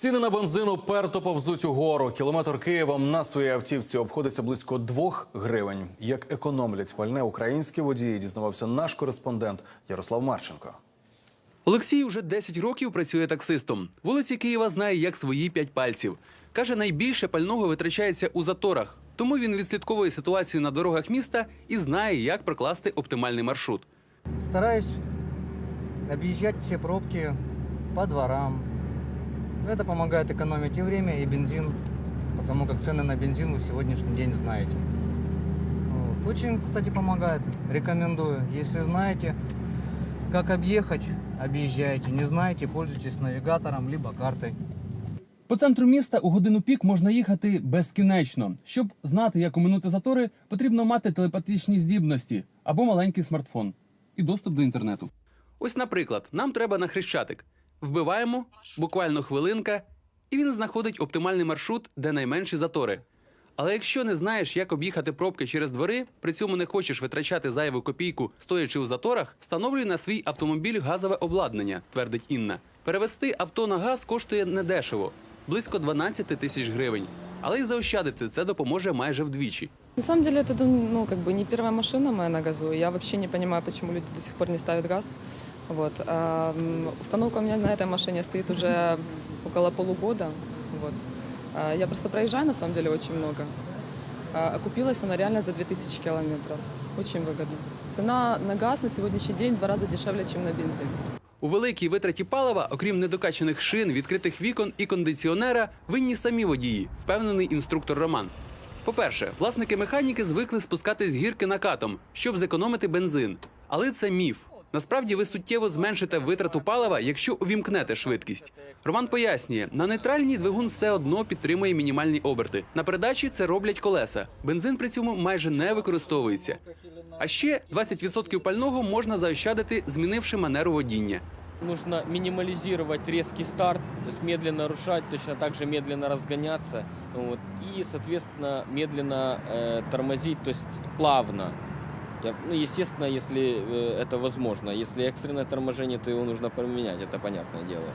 Ціни на бензин уперто повзуть угору. Кілометр Києвом на своїй автівці обходиться близько двох гривень. Як економлять пальне українські водії, дізнавався наш кореспондент Ярослав Марченко. Олексій уже 10 років працює таксистом. Вулиці Києва знає як свої п'ять пальців. Каже, найбільше пального витрачається у заторах. Тому він відслідковує ситуацію на дорогах міста і знає, як прокласти оптимальний маршрут. Стараюсь объезжать все пробки по дворам. Это помогает экономить и время, и бензин, потому как цены на бензин вы сегодняшний день знаете. Вот. Очень, кстати, помогает. Рекомендую. Если знаете, как объехать, объезжайте. Не знаете, пользуйтесь навигатором либо картой. По центру міста у годину пік можна їхати безкінечно. Щоб знати, як оминути затори, потрібно мати телепатичні здібності або маленький смартфон і доступ до інтернету. Ось, наприклад, нам треба на хрещатик. Вбиваємо, буквально хвилинка, і він знаходить оптимальний маршрут, де найменші затори. Але якщо не знаєш, як об'їхати пробки через двори, при цьому не хочеш витрачати зайву копійку, стоячи у заторах, встановлюй на свій автомобіль газове обладнання, твердить Інна. Перевести авто на газ коштує недешево близько 12 тисяч гривень. Але й заощадити це допоможе майже вдвічі. На самом деле это ну, как бы не первая машина моя на газу. Я вообще не понимаю, почему люди до сих пор не ставят газ. Вот. А, установка у меня на этой машине стоит уже около полугода. Вот. А, я просто проезжаю на самом деле очень много. А, окупилась она реально за 2000 километров. Очень выгодно. Цена на газ на сегодняшний день два раза дешевле, чем на бензин. У великій витраті палива, окрім недокачаних шин, відкритих вікон і кондиціонера, винні самі водії, впевнений інструктор Роман. По-перше, власники механіки звикли спускатись гірки накатом, щоб зекономити бензин. Але це міф. Насправді ви суттєво зменшите витрату палива, якщо увімкнете швидкість. Роман пояснює, на нейтральній двигун все одно підтримує мінімальні оберти. На передачі це роблять колеса. Бензин при цьому майже не використовується. А ще 20% пального можна заощадити, змінивши манеру водіння. Нужно минимализировать резкий старт, то есть медленно рушать, точно так же медленно разгоняться, вот, и, соответственно, медленно э, тормозить, то есть плавно. Я- ну, естественно, если э, это возможно. Если экстренное торможение, то его нужно поменять, это понятное дело.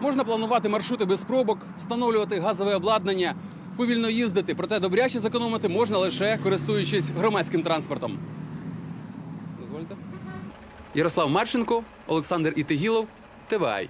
Можна планувати маршрути без пробок, встановлювати газове обладнання, повільно їздити, проте добряче зекономити можна лише користуючись громадським транспортом. Дозвольте. Ярослав Марченко, Олександр Ітигілов, ТВАЙ.